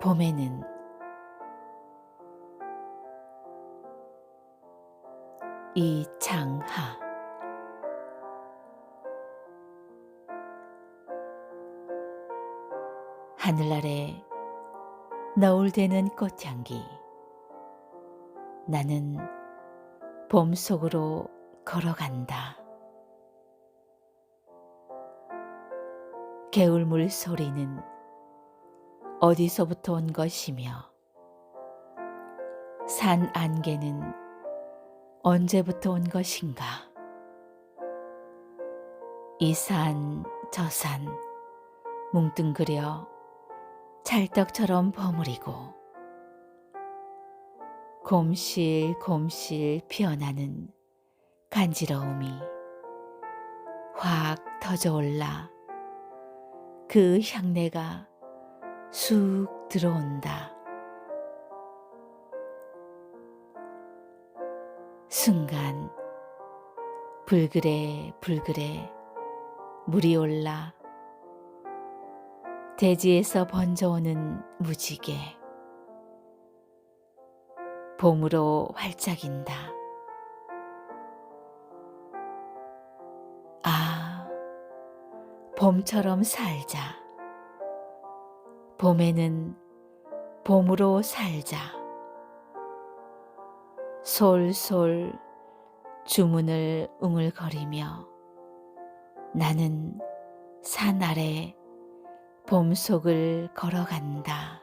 봄에는 이창하 하늘 아래 너울대는 꽃향기 나는 봄 속으로 걸어간다. 개울물 소리는 어디서부터 온 것이며 산 안개는 언제부터 온 것인가? 이 산, 저 산, 뭉뚱그려 찰떡처럼 버무리고 곰실곰실 피어나는 간지러움이 확 터져올라 그 향내가 쑥 들어온다. 순간 불그레 불그레 물이 올라 대지에서 번져오는 무지개 봄으로 활짝인다. 아, 봄처럼 살자. 봄에는 봄으로 살자. 솔솔 주문을 웅을거리며 나는 산 아래 봄 속을 걸어간다.